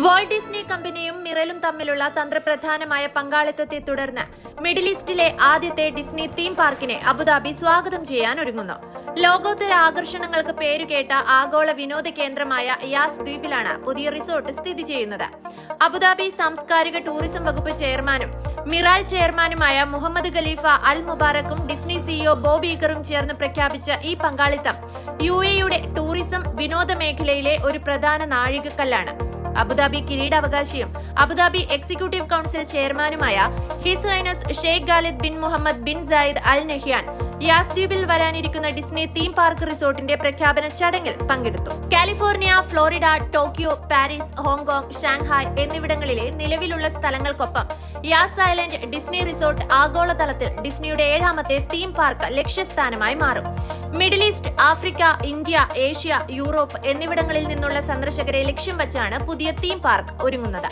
Walt Disney കമ്പനിയും മിറലും തമ്മിലുള്ള തന്ത്രപ്രധാനമായ പങ്കാളിത്തത്തെ തുടർന്ന് മിഡിൽ ഈസ്റ്റിലെ ആദ്യത്തെ ഡിസ്നി തീം പാർക്കിനെ അബുദാബി സ്വാഗതം ചെയ്യാൻ ഒരുങ്ങുന്നു. ലോകോത്തര ആകർഷണങ്ങൾക്ക് പേരുകേട്ട ആഗോള വിനോദ കേന്ദ്രമായ യാസ് ദ്വീപിലാണ് പുതിയ റിസോർട്ട് സ്ഥിതി ചെയ്യുന്നത്. അബുദാബി സാംസ്കാരിക ടൂറിസം വകുപ്പ് ചെയർമാനും മിറാൽ ചെയർമാനുമായ മുഹമ്മദ് ഖലീഫ അൽ മുബാറക്കും ഡിസ്നി സിഇഒ ബോബ് ഈഗറും ചേർന്ന് പ്രഖ്യാപിച്ച ഈ പങ്കാളിത്തം യു എയുടെ ടൂറിസം വിനോദ മേഖലയിലെ ഒരു പ്രധാന നാഴികക്കല്ലാണ്. അബുദാബി കിരീടാവകാശിയും അബുദാബി എക്സിക്യൂട്ടീവ് കൗൺസിൽ ചെയർമാനുമായ his Sheikh Khalid bin Mohamed bin Zayed Al Nahyan Yas ദ്വീപിൽ വരാനിരിക്കുന്ന ഡിസ്നി തീം പാർക്ക് റിസോർട്ടിന്റെ പ്രഖ്യാപന ചടങ്ങിൽ പങ്കെടുത്തു. California Florida Tokyo Paris Hong Kong Shanghai എന്നിവിടങ്ങളിലെ നിലവിലുള്ള സ്ഥലങ്ങൾക്കൊപ്പം യാസ് ഐലൻഡ് ഡിസ്നി റിസോർട്ട് ആഗോളതലത്തിൽ ഡിസ്നിയുടെ ഏഴാമത്തെ തീം പാർക്ക് ലക്ഷ്യസ്ഥാനമായി മാറും. Middle East Africa India Asia Europe എന്നിവിടങ്ങളിൽ നിന്നുള്ള സന്ദർശകരെ ലക്ഷ്യം വച്ചാണ് പുതിയ തീം പാർക്ക് ഒരുങ്ങുന്നത്.